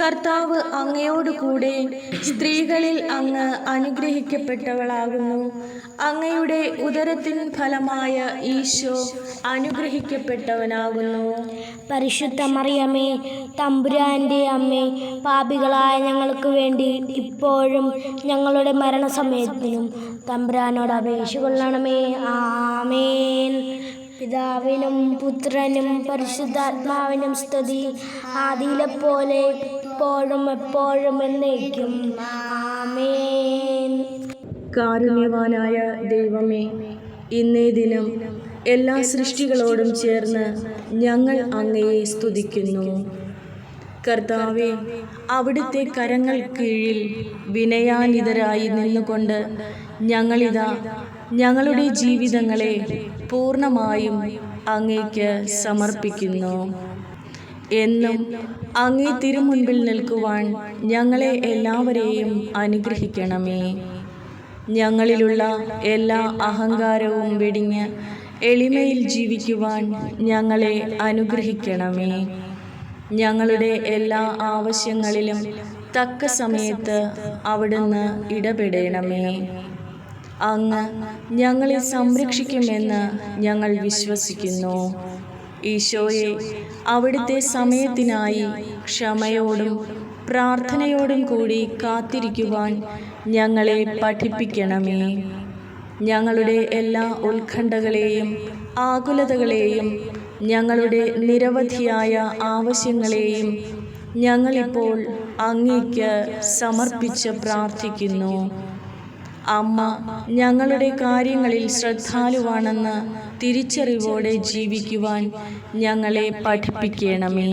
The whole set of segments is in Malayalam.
കർത്താവ് അങ്ങയോട് കൂടെ സ്ത്രീകളിൽ അങ്ങ് അനുഗ്രഹിക്കപ്പെട്ടവളാകുന്നു. അങ്ങയുടെ ഉദരത്തിൻ ഫലമായ ഈശോ അനുഗ്രഹിക്കപ്പെട്ടവനാകുന്നു. പരിശുദ്ധ മറിയമ്മേ തമ്പുരാന്റെ അമ്മേ പാപികളായ ഞങ്ങൾക്ക് വേണ്ടി ഇപ്പോഴും ഞങ്ങളുടെ മരണസമയത്തിനും തമ്പുരാനോട് അപേക്ഷ കൊള്ളണമേ. ആമേൻ. പിതാവിനും പുത്രനും പരിശുദ്ധാത്മാവിനും സ്തുതി. ആദിയിലെ പോലെ ഇപ്പോഴും എപ്പോഴും എന്നേക്കും. ആമേൻ. കാരുണ്യവാനായ ദൈവമേ ഇന്നേ ദിനം എല്ലാ സൃഷ്ടികളോടും ചേർന്ന് ഞങ്ങൾ അങ്ങയെ സ്തുതിക്കുന്നു. കർത്താവെ അവിടുത്തെ കരങ്ങൾ കീഴിൽ വിനയാനിതരായി നിന്നുകൊണ്ട് ഞങ്ങളിതാ ഞങ്ങളുടെ ജീവിതങ്ങളെ പൂർണമായും അങ്ങേക്ക് സമർപ്പിക്കുന്നു. എന്നും അങ്ങേ തിരുമുൻപിൽ നിൽക്കുവാൻ ഞങ്ങളെ എല്ലാവരെയും അനുഗ്രഹിക്കണമേ. ഞങ്ങളിലുള്ള എല്ലാ അഹങ്കാരവും വെടിഞ്ഞ് എളിമയിൽ ജീവിക്കുവാൻ ഞങ്ങളെ അനുഗ്രഹിക്കണമേ. ഞങ്ങളുടെ എല്ലാ ആവശ്യങ്ങളിലും തക്ക സമയത്ത് അവിടുന്ന് ഇടപെടണമേ. അങ്ങ് ഞങ്ങളെ സംരക്ഷിക്കുമെന്ന് ഞങ്ങൾ വിശ്വസിക്കുന്നു. ഈശോയെ അവിടുത്തെ സമയത്തിനായി ക്ഷമയോടും പ്രാർത്ഥനയോടും കൂടി കാത്തിരിക്കുവാൻ ഞങ്ങളെ പഠിപ്പിക്കണമേ. ഞങ്ങളുടെ എല്ലാ ഉത്കണ്ഠകളെയും ആകുലതകളെയും ഞങ്ങളുടെ നിരവധിയായ ആവശ്യങ്ങളെയും ഞങ്ങളിപ്പോൾ അങ്ങേക്ക് സമർപ്പിച്ച് പ്രാർത്ഥിക്കുന്നു. അമ്മ ഞങ്ങളുടെ കാര്യങ്ങളിൽ ശ്രദ്ധാലുവാണെന്ന് തിരിച്ചറിവോടെ ജീവിക്കുവാൻ ഞങ്ങളെ പഠിപ്പിക്കണമേ.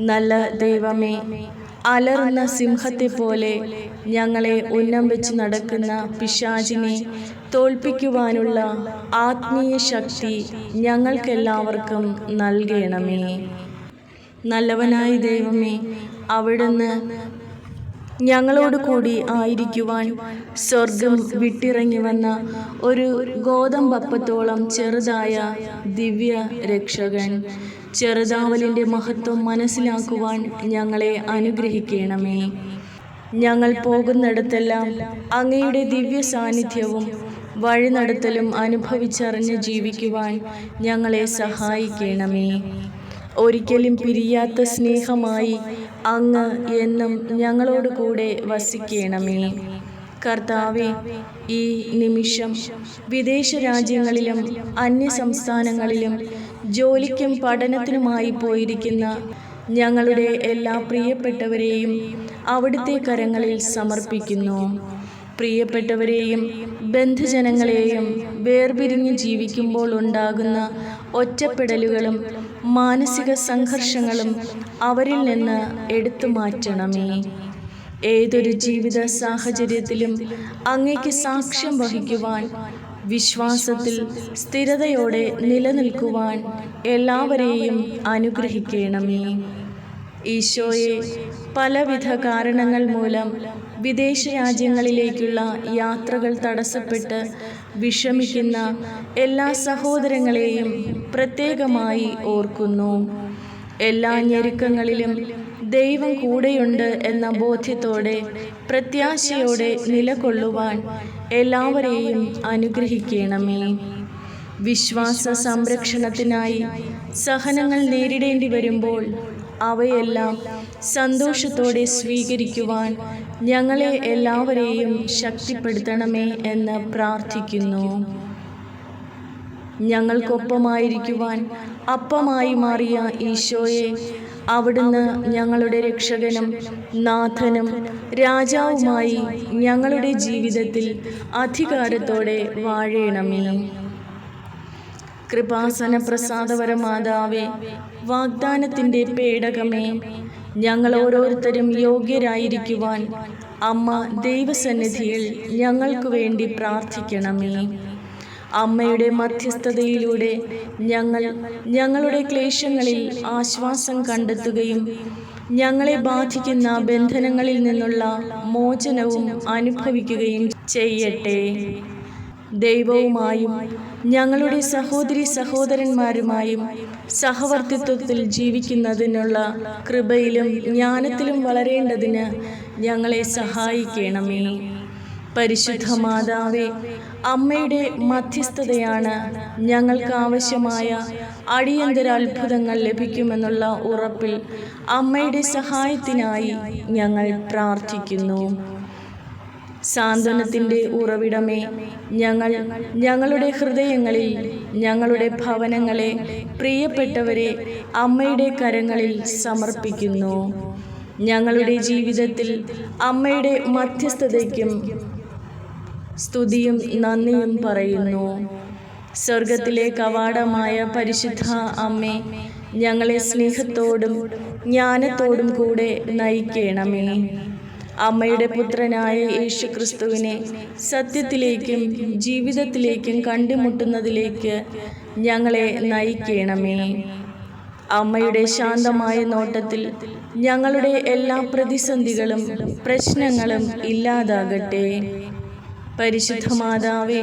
നല്ല ദൈവമേ അലറുന്ന സിംഹത്തെ പോലെ ഞങ്ങളെ ഉന്നം വെച്ച് നടക്കുന്ന പിശാചിനെ തോൽപ്പിക്കുവാനുള്ള ആത്മീയ ശക്തി ഞങ്ങൾക്കെല്ലാവർക്കും നൽകണമേ. നല്ലവനായ ദൈവമേ അവിടുന്ന് ഞങ്ങളോട് കൂടി ആയിരിക്കുവാൻ സ്വർഗം വിട്ടിറങ്ങി വന്ന ഒരു ഗോതമ്പപ്പത്തോളം ചെറുതായ ദിവ്യ രക്ഷകൻ ചെറുതാവലിന്റെ മഹത്വം മനസ്സിലാക്കുവാൻ ഞങ്ങളെ അനുഗ്രഹിക്കണമേ. ഞങ്ങൾ പോകുന്നിടത്തെല്ലാം അങ്ങയുടെ ദിവ്യ സാന്നിധ്യവും വഴി നടത്തലും അനുഭവിച്ചറിഞ്ഞ് ജീവിക്കുവാൻ ഞങ്ങളെ സഹായിക്കണമേ. ഒരിക്കലും പിരിയാത്ത സ്നേഹമായി അങ്ങ് എന്നും ഞങ്ങളോട് കൂടെ വസിക്കണമേ. കർത്താവെ ഈ നിമിഷം വിദേശ രാജ്യങ്ങളിലും അന്യ സംസ്ഥാനങ്ങളിലും ജോലിക്കും പഠനത്തിനുമായി പോയിരിക്കുന്ന ഞങ്ങളുടെ എല്ലാ പ്രിയപ്പെട്ടവരെയും അവിടുത്തെ കരങ്ങളിൽ സമർപ്പിക്കുന്നു. പ്രിയപ്പെട്ടവരെയും ബന്ധുജനങ്ങളെയും വേർപിരിഞ്ഞ് ജീവിക്കുമ്പോൾ ഉണ്ടാകുന്ന ഒറ്റപ്പെടലുകളും മാനസിക സംഘർഷങ്ങളും അവരിൽ നിന്ന് എടുത്തു മാറ്റണമേ. ഏതൊരു ജീവിത സാഹചര്യത്തിലും അങ്ങേക്ക് സാക്ഷ്യം വഹിക്കുവാൻ വിശ്വാസത്തിൽ സ്ഥിരതയോടെ നിലനിൽക്കുവാൻ എല്ലാവരെയും അനുഗ്രഹിക്കണമേ. ഈശോയെ പലവിധ കാരണങ്ങൾ മൂലം വിദേശ രാജ്യങ്ങളിലേക്കുള്ള യാത്രകൾ തടസ്സപ്പെട്ട് വിഷമിക്കുന്ന എല്ലാ സഹോദരങ്ങളെയും പ്രത്യേകമായി ഓർക്കുന്നു. എല്ലാ ഞെരുക്കങ്ങളിലും ദൈവം കൂടെയുണ്ട് എന്ന ബോധ്യത്തോടെ പ്രത്യാശയോടെ നിലകൊള്ളുവാൻ എല്ലാവരെയും അനുഗ്രഹിക്കണമേ. വിശ്വാസ സംരക്ഷണത്തിനായി സഹനങ്ങൾ നേരിടേണ്ടി വരുമ്പോൾ അവയെല്ലാം സന്തോഷത്തോടെ സ്വീകരിക്കുവാൻ ഞങ്ങളെ എല്ലാവരെയും ശക്തിപ്പെടുത്തണമേ എന്ന് പ്രാർത്ഥിക്കുന്നു. ഞങ്ങൾക്കൊപ്പമായിരിക്കുവാൻ അപ്പമായി മാറിയ ഈശോയെ അവിടുന്ന് ഞങ്ങളുടെ രക്ഷകനും നാഥനും രാജാവുമായി ഞങ്ങളുടെ ജീവിതത്തിൽ അധികാരത്തോടെ വാഴേണമേ. കൃപാസന പ്രസാദവര പ്രസാദപരമാതാവേ വാഗ്ദാനത്തിന്റെ പേടകമേ ഞങ്ങൾ ഓരോരുത്തരും യോഗ്യരായിരിക്കുവാൻ അമ്മ ദൈവസന്നിധിയിൽ ഞങ്ങൾക്ക് വേണ്ടി പ്രാർത്ഥിക്കണമേ. അമ്മയുടെ മധ്യസ്ഥതയിലൂടെ ഞങ്ങൾ ഞങ്ങളുടെ ക്ലേശങ്ങളിൽ ആശ്വാസം കണ്ടെത്തുകയും ഞങ്ങളെ ബാധിക്കുന്ന ബന്ധനങ്ങളിൽ നിന്നുള്ള മോചനവും അനുഭവിക്കുകയും ചെയ്യട്ടെ. ദൈവവുമായും ഞങ്ങളുടെ സഹോദരി സഹോദരന്മാരുമായും സഹവർത്തിത്വത്തിൽ ജീവിക്കുന്നതിനുള്ള കൃപയിലും ജ്ഞാനത്തിലും വളരേണ്ടതിന് ഞങ്ങളെ സഹായിക്കണമേ. പരിശുദ്ധ മാതാവേ അമ്മയുടെ മധ്യസ്ഥതയാണ് ഞങ്ങൾക്ക് ആവശ്യമായ അടിയന്തര അത്ഭുതങ്ങൾ ലഭിക്കുമെന്നുള്ള ഉറപ്പിൽ അമ്മയുടെ സഹായത്തിനായി ഞങ്ങൾ പ്രാർത്ഥിക്കുന്നു. സാന്ത്വനത്തിന്റെ ഉറവിടമേ ഞങ്ങൾ ഞങ്ങളുടെ ഹൃദയങ്ങളിൽ ഞങ്ങളുടെ ഭവനങ്ങളെ പ്രിയപ്പെട്ടവരെ അമ്മയുടെ കരങ്ങളിൽ സമർപ്പിക്കുന്നു. ഞങ്ങളുടെ ജീവിതത്തിൽ അമ്മയുടെ മധ്യസ്ഥതയ്ക്കും സ്തുതിയും നന്ദിയും പറയുന്നു. സ്വർഗത്തിലെ കവാടമായ പരിശുദ്ധ അമ്മേ ഞങ്ങളെ സ്നേഹത്തോടും ജ്ഞാനത്തോടും കൂടെ നയിക്കണമേ. അമ്മയുടെ പുത്രനായ യേശു ക്രിസ്തുവിനെ സത്യത്തിലേക്കും ജീവിതത്തിലേക്കും കണ്ടുമുട്ടുന്നതിലേക്ക് ഞങ്ങളെ നയിക്കണമേ. അമ്മയുടെ ശാന്തമായ നോട്ടത്തിൽ ഞങ്ങളുടെ എല്ലാ പ്രതിസന്ധികളും പ്രശ്നങ്ങളും ഇല്ലാതാകട്ടെ. പരിശുദ്ധ മാതാവേ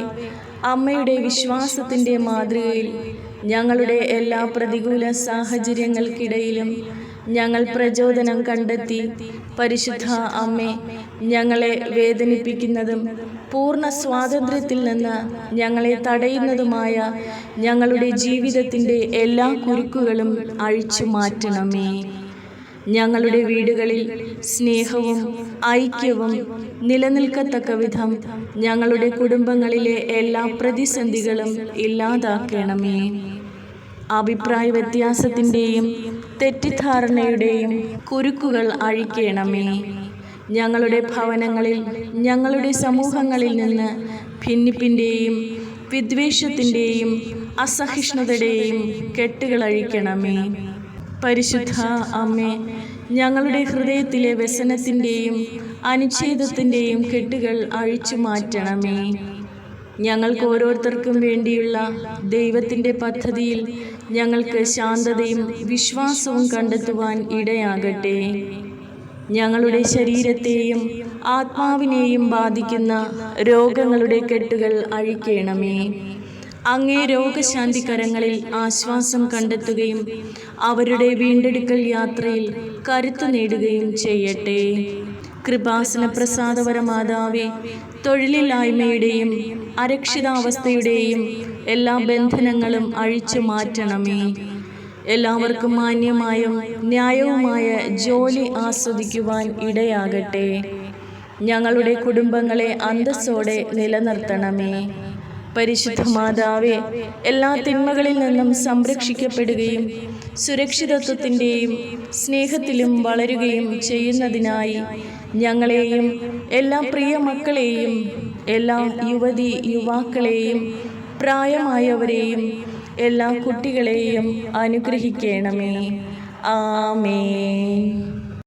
അമ്മയുടെ വിശ്വാസത്തിന്റെ മാതൃകയിൽ ഞങ്ങളുടെ എല്ലാ പ്രതികൂല സാഹചര്യങ്ങൾക്കിടയിലും ഞങ്ങൾ പ്രചോദനം കണ്ടെത്തി പരിശുദ്ധ അമ്മേ ഞങ്ങളെ വേദനിപ്പിക്കുന്നതും പൂർണ സ്വാതന്ത്ര്യത്തിൽ നിന്ന് ഞങ്ങളെ തടയുന്നതുമായ ഞങ്ങളുടെ ജീവിതത്തിന്റെ എല്ലാ കുരുക്കുകളും അഴിച്ചു മാറ്റണമേ. ഞങ്ങളുടെ വീടുകളിൽ സ്നേഹവും ഐക്യവും നിലനിൽക്കത്തക്ക വിധം ഞങ്ങളുടെ കുടുംബങ്ങളിലെ എല്ലാ പ്രതിസന്ധികളും ഇല്ലാതാക്കണമേ. അഭിപ്രായ വ്യത്യാസത്തിന്റെയും തെറ്റിദ്ധാരണയുടെയും കുരുക്കുകൾ അഴിക്കണമേ. ഞങ്ങളുടെ ഭവനങ്ങളിൽ ഞങ്ങളുടെ സമൂഹങ്ങളിൽ നിന്ന് ഭിന്നിപ്പിന്റെയും വിദ്വേഷത്തിന്റെയും അസഹിഷ്ണുതയുടെയും കെട്ടുകൾ അഴിക്കണമേ പരിശുദ്ധ അമ്മേ ഞങ്ങളുടെ ഹൃദയത്തിലെ വ്യസനത്തിന്റെയും അനുച്ഛേദത്തിന്റെയും കെട്ടുകൾ അഴിച്ചു മാറ്റണമേ. ഞങ്ങൾക്ക് ഓരോരുത്തർക്കും വേണ്ടിയുള്ള ദൈവത്തിന്റെ പദ്ധതിയിൽ ഞങ്ങൾക്ക് ശാന്തതയും വിശ്വാസവും കണ്ടെത്തുവാൻ ഇടയാകട്ടെ. ഞങ്ങളുടെ ശരീരത്തെയും ആത്മാവിനെയും ബാധിക്കുന്ന രോഗങ്ങളുടെ കെട്ടുകൾ അഴിക്കണമേ. അങ്ങേ രോഗശാന്തി കരങ്ങളിൽ ആശ്വാസം കണ്ടെത്തുകയും അവരുടെ വീണ്ടെടുക്കൽ യാത്രയിൽ കരുത്തു നേടുകയും ചെയ്യട്ടെ. കൃപാസന പ്രസാദപരമാതാവെ തൊഴിലില്ലായ്മയുടെയും അരക്ഷിതാവസ്ഥയുടെയും എല്ലാ ബന്ധനങ്ങളും അഴിച്ചു മാറ്റണമേ. എല്ലാവർക്കും മാന്യമായും ന്യായവുമായ ജോലി ആസ്വദിക്കുവാൻ ഇടയാകട്ടെ. ഞങ്ങളുടെ കുടുംബങ്ങളെ അന്തസ്സോടെ നിലനിർത്തണമേ. പരിശുദ്ധ മാതാവെ എല്ലാ തിന്മകളിൽ നിന്നും സംരക്ഷിക്കപ്പെടുകയും സുരക്ഷിതത്വത്തിന്റെയും സ്നേഹത്തിലും വളരുകയും ചെയ്യുന്നതിനായി ഞങ്ങളെയും എല്ലാ പ്രിയ മക്കളെയും എല്ലാ യുവതി യുവാക്കളെയും പ്രായമായവരെയും എല്ലാ കുട്ടികളെയും അനുഗ്രഹിക്കണമേ. ആമേ